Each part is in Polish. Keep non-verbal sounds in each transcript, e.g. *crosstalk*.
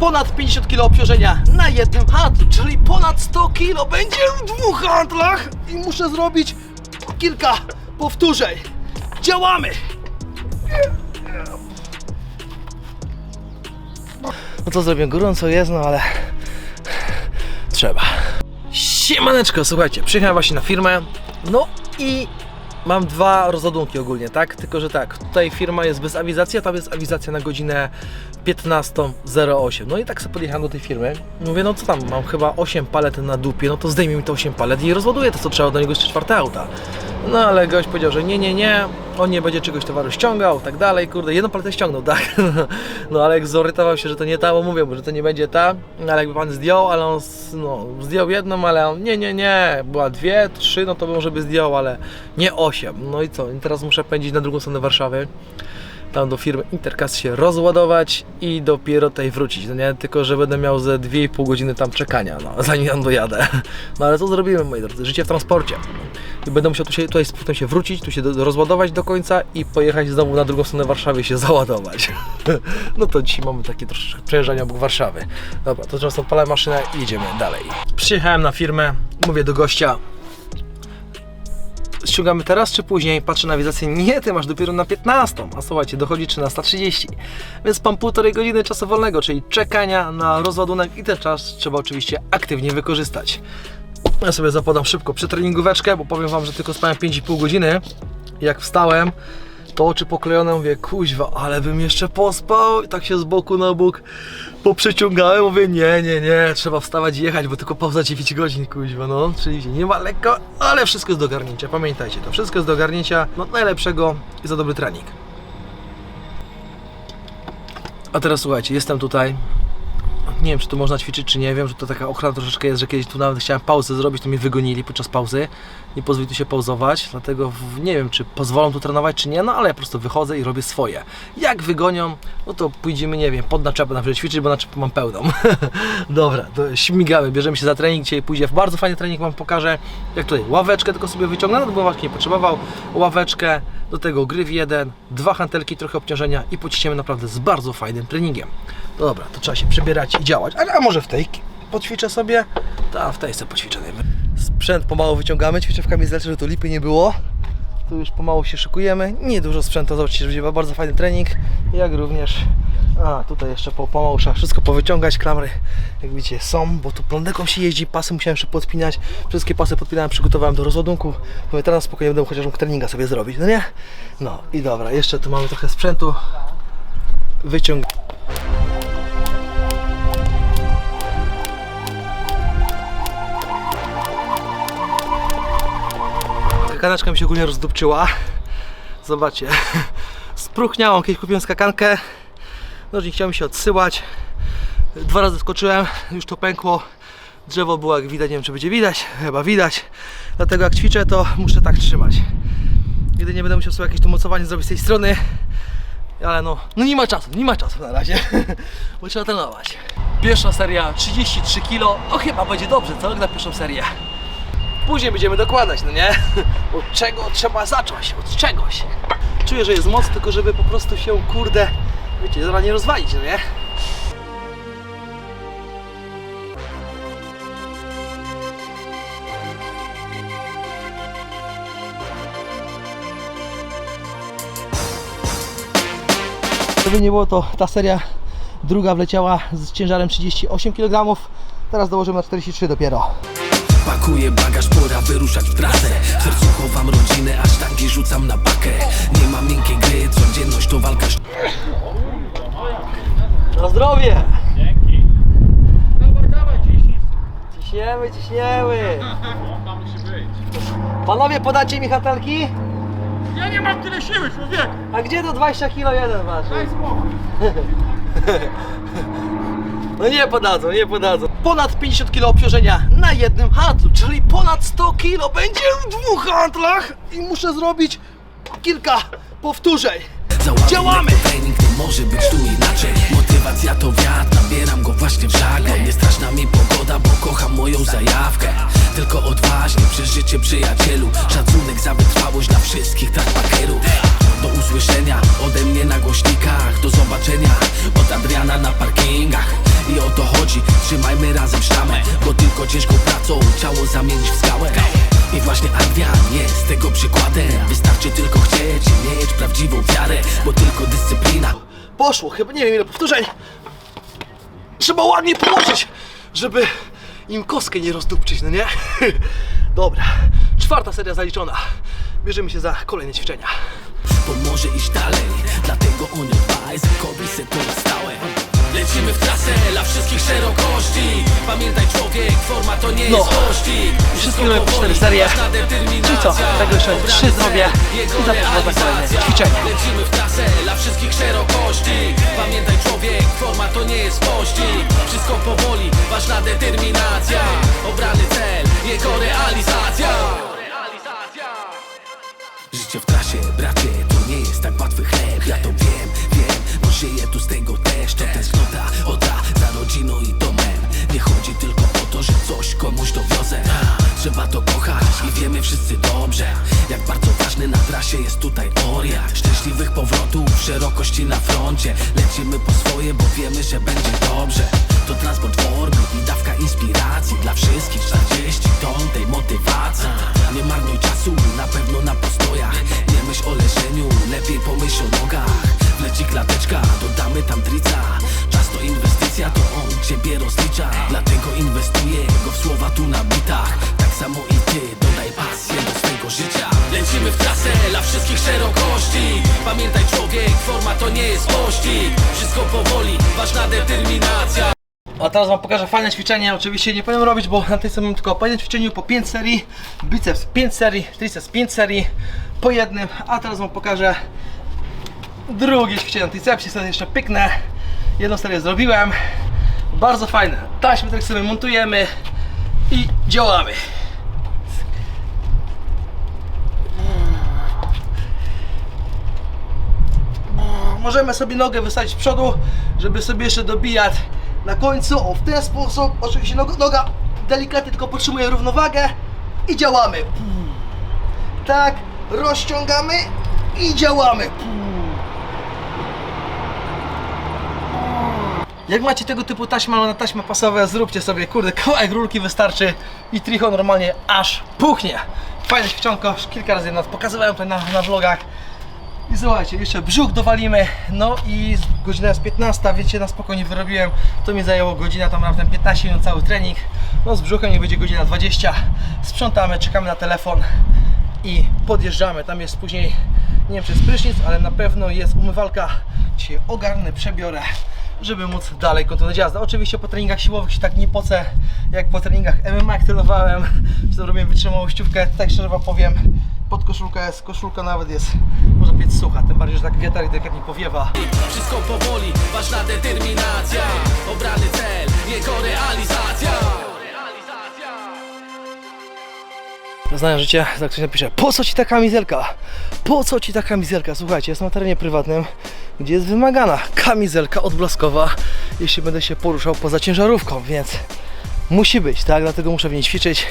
ponad 50 kg obciążenia na jednym handlu, czyli ponad 100 kg będzie w dwóch handlach i muszę zrobić kilka powtórzeń. Działamy! No to zrobię gorąco jest, no ale trzeba. Siemaneczko, słuchajcie, przyjechałem właśnie na firmę, no i mam dwa rozładunki ogólnie, tak? Tylko, że tak, tutaj firma jest bez awizacji, a tam jest awizacja na godzinę 15.08. No i tak sobie podjechałem do tej firmy. Mówię, no co tam, mam chyba 8 palet na dupie, no to zdejmie mi te 8 palet i rozładuję to, co trzeba do niego jeszcze czwarte auta. No ale gość powiedział, że nie, nie, nie, on nie będzie czegoś towaru ściągał, tak dalej, kurde, jedną paletę ściągnął, tak? *laughs* No ale jak zorientował się, że to nie ta, bo mówię mu, że to nie będzie ta, no ale jakby pan zdjął, ale on, no, zdjął jedną, ale on, nie, nie, nie, była dwie, trzy, no to może by zdjął, ale nie osiem. No i co, I teraz muszę pędzić na drugą stronę Warszawy, tam do firmy Intercast się rozładować i dopiero tutaj wrócić, no nie, tylko że będę miał ze 2,5 godziny tam czekania, no, *laughs* zanim tam dojadę. No ale co zrobimy, moi drodzy, życie w transporcie. Będę musiał tu się, tutaj z powrotem się wrócić, tu się do, rozładować do końca i pojechać znowu na drugą stronę Warszawy i się *laughs* załadować. No to dzisiaj mamy takie troszeczkę przejeżdżanie obok Warszawy. Dobra, to teraz odpalamy maszynę i jedziemy dalej. Przyjechałem na firmę, mówię do gościa, ściągamy teraz czy później? Patrzę na awizację, nie, ty masz dopiero na 15, a słuchajcie, dochodzi 13.30, więc mam półtorej godziny czasu wolnego, czyli czekania na rozładunek i ten czas trzeba oczywiście aktywnie wykorzystać. Ja sobie zapodam szybko przetreningóweczkę, bo powiem Wam, że tylko spałem 5,5 godziny. Jak wstałem, to oczy poklejone, mówię, kuźwa, ale bym jeszcze pospał. I tak się z boku na bok poprzeciągałem, mówię, nie, nie, nie, trzeba wstawać i jechać, bo tylko pauza 9 godzin, kuźwa, no. Czyli nie ma lekko, ale wszystko jest do ogarnięcia, pamiętajcie to, wszystko jest do ogarnięcia, no najlepszego i za dobry trening. A teraz słuchajcie, jestem tutaj, nie wiem, czy tu można ćwiczyć, czy nie. Wiem, że to taka ochrona troszeczkę jest, że kiedyś tu nawet chciałem pauzę zrobić, to mnie wygonili podczas pauzy. Nie pozwoli tu się pauzować, dlatego nie wiem, czy pozwolą tu trenować, czy nie, no ale ja po prostu wychodzę i robię swoje. Jak wygonią, no to pójdziemy, nie wiem, pod naczepę na przykład ćwiczyć, bo naczepę mam pełną. *laughs* Dobra, to śmigamy, bierzemy się za trening, dzisiaj pójdzie w bardzo fajny trening, Wam pokażę, jak tutaj ławeczkę tylko sobie wyciągnę, no bo właśnie nie potrzebował, ławeczkę, do tego gryw jeden, dwa hantelki, trochę obciążenia i pociśniemy naprawdę z bardzo fajnym treningiem. Dobra, to trzeba się przebierać i działać. A, a może w tej poćwiczę sobie? Ta, w tej sobie poćwiczę. Sprzęt pomału wyciągamy, ćwiczę w kamizelce, żeby tu lipy nie było. Tu już pomału się szykujemy. Nie dużo sprzętu, zobaczcie, że będzie bardzo fajny trening. Jak również, a tutaj jeszcze po, pomału trzeba wszystko powyciągać. Klamry, jak widzicie, są, bo tu prądeką się jeździ, pasy musiałem jeszcze podpinać. Wszystkie pasy podpinałem, przygotowałem do rozładunku. Mówię, teraz spokojnie będę chociaż mógł treninga sobie zrobić, no nie? No i dobra, jeszcze tu mamy trochę sprzętu. Wyciąg Skakaneczka mi się ogólnie rozdupczyła. Zobaczcie. Spruchniałą, kiedyś kupiłem skakankę. Nożnik chciał mi się odsyłać. Dwa razy skoczyłem, już to pękło. Drzewo było jak widać, nie wiem czy będzie widać, chyba widać. Dlatego jak ćwiczę to muszę tak trzymać. Kiedy nie będę musiał sobie jakieś tu mocowanie zrobić z tej strony. Ale no, no nie ma czasu, nie ma czasu na razie. *laughs* Bo trzeba trenować. Pierwsza seria 33 kg. No chyba będzie dobrze, co? Na pierwszą serię. Później będziemy dokładać, no nie? *laughs* Od czego trzeba zacząć? Od czegoś. Czuję, że jest moc, tylko żeby po prostu się, kurde, wiecie, zaraz nie rozwalić, no nie? Żeby nie było to, ta seria druga wleciała z ciężarem 38 kg. Teraz dołożymy na 43 dopiero. Pakuję bagaż, pora wyruszać w trasę W sercu chowam rodzinę, aż tanki rzucam na pakę Nie ma miękkiej gry, codzienność to walka Na zdrowie! Dzięki! Dawaj, dawaj, ciśnij! Ciśniemy, ciśniemy! Musi być. Panowie, podacie mi hatelki? Ja nie mam tyle siły, człowiek! A gdzie to 20 kg jeden masz? Daj spokój. *laughs* No nie podadzą, nie podadzą. Ponad 50 kg obciążenia na jednym handlu, czyli ponad 100 kg będzie w dwóch handlach i muszę zrobić kilka powtórzeń. Załadunek Działamy! trening, nie może być tu inaczej Motywacja to wiatr, nabieram go właśnie w żagle Nie straszna mi pogoda, bo kocham moją zajawkę Tylko odważnie przez życie przyjacielu Szacunek za wytrwałość dla wszystkich trackpackerów Do Poszło, chyba nie wiem ile powtórzeń. Trzeba ładnie położyć, żeby im kostkę nie rozdupczyć, no nie? *laughs* Dobra, czwarta seria zaliczona. Bierzemy się za kolejne ćwiczenia. pomoże iść dalej Dlatego on dba, Izakowi se to na stałe Lecimy w trasę dla wszystkich szerokości Pamiętaj człowiek, forma to nie No. jest pościg. Wszystkie mamy po cztery serie. Czyli co, tego jeszcze trzy zrobię i zapraszam na kolejne ćwiczenia. Lecimy w trasę dla wszystkich szerokości Pamiętaj człowiek, forma to nie jest pościg. Wszystko powoli, ważna determinacja. Obrany cel, jego realizacja. Życie w trasie, bracie, to nie jest tak łatwy chleb. Ja to wiem, wiem, bo żyję tu z tego też. To tęsknota, i wiemy wszyscy dobrze Jak bardzo ważny na trasie jest tutaj oriat. Szczęśliwych powrotów, szerokości na froncie. Lecimy po swoje, bo wiemy, że będzie dobrze. To transport formy i dawka inspiracji Dla wszystkich. 40 ton tej motywacji. Nie marnuj czasu, na pewno na postojach. Nie myśl o leżeniu, lepiej pomyśl o nogach. Wleci klateczka, dodamy tam trica. Czas to inwestycja, to on ciebie rozlicza. Dlatego Pamiętaj człowiek, forma to nie jest pościg Wszystko powoli, ważna determinacja A teraz wam pokażę fajne ćwiczenie. Oczywiście nie powinien robić, bo na tej samym tylko po jednym ćwiczeniu po 5 serii, biceps 5 serii, triceps 5 serii po jednym. A teraz wam pokażę drugie ćwiczenie na tricepsie. Sobie jeszcze pyknę. Jedną serię zrobiłem. Bardzo fajne. Taśmy tak sobie montujemy i działamy. Możemy sobie nogę wystawić z przodu, żeby sobie jeszcze dobijać na końcu. O, w ten sposób. Oczywiście noga, noga delikatnie tylko podtrzymuje równowagę i działamy. Tak, rozciągamy i działamy. Jak macie tego typu taśmę albo na taśmę pasowe, zróbcie sobie, kurde, kawałek rurki wystarczy i tricho normalnie aż puchnie. Fajne ćwiczonko, już kilka razy nas pokazywałem to na, na vlogach. I słuchajcie, jeszcze brzuch dowalimy, no i godzina jest 15, wiecie, na spokojnie wyrobiłem, to mi zajęło godzina, tam raptem 15 minut cały trening, no z brzuchem nie będzie godzina 20, sprzątamy, czekamy na telefon i podjeżdżamy, tam jest później, nie wiem czy jest prysznic, ale na pewno jest umywalka, dzisiaj ogarnę, przebiorę, żeby móc dalej kontynuować jazdę. Oczywiście po treningach siłowych się tak nie pocę, jak po treningach MMA jak trenowałem, czy to robiłem wytrzymałościówkę, tak szczerze powiem, pod koszulka jest, koszulka nawet jest, można powiedzieć sucha, tym bardziej, że tak wiatr delikatnie powiewa. Wszystko powoli, ważna determinacja Obrany cel, jego realizacja Znają życie, tak ktoś napisze, po co ci ta kamizelka? Po co ci ta kamizelka? Słuchajcie, jest na terenie prywatnym, gdzie jest wymagana kamizelka odblaskowa, jeśli będę się poruszał poza ciężarówką, więc musi być, tak? Dlatego muszę w niej ćwiczyć.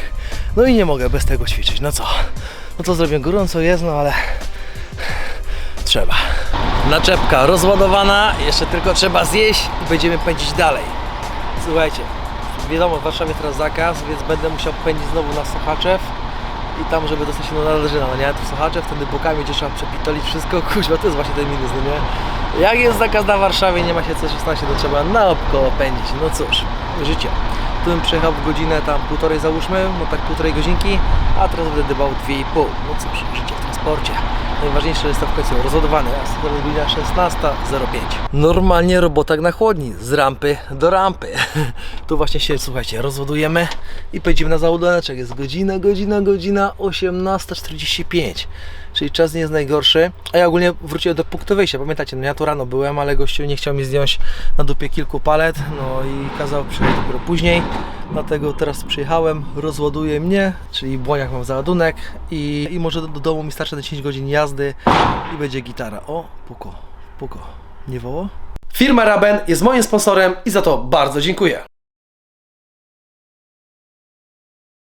No i nie mogę bez tego ćwiczyć. No co? No to zrobię gorąco jest, no ale trzeba. Naczepka rozładowana, jeszcze tylko trzeba zjeść i będziemy pędzić dalej. Słuchajcie, wiadomo, w Warszawie teraz zakaz, więc będę musiał pędzić znowu na Sochaczew i tam, żeby dostać się do Nadarzyna, no nie? Tu Sochaczew, wtedy bokami gdzie trzeba przepitolić wszystko, *laughs* kuźwa, to jest właśnie ten minus, no nie? Jak jest zakaz na Warszawie, nie ma się co 16, to trzeba naokoło pędzić, no cóż, życie. Tu bym przejechał w godzinę, tam półtorej załóżmy, no tak półtorej godzinki, a teraz będę dbał 2,5, no cóż, życie w transporcie. Najważniejsze jest to w końcu rozładowany, a jest godzina 16.05. Normalnie robota jak na chłodni, z rampy do rampy. *laughs* tu właśnie się, słuchajcie, rozładujemy i pojedziemy na załaduneczek. Jest godzina, godzina, godzina 18.45. Czyli czas nie jest najgorszy. A ja ogólnie wróciłem do punktu wyjścia. Pamiętacie, no ja tu rano byłem, ale gościu nie chciał mi zdjąć na dupie kilku palet. No i kazał przyjechać dopiero później. Dlatego teraz przyjechałem, rozładuje mnie, czyli błoniach mam załadunek i, i może do, do domu mi starczy na 10 godzin jazdy i będzie gitara. O, puko, puko. Nie woło? Firma Raben jest moim sponsorem i za to bardzo dziękuję.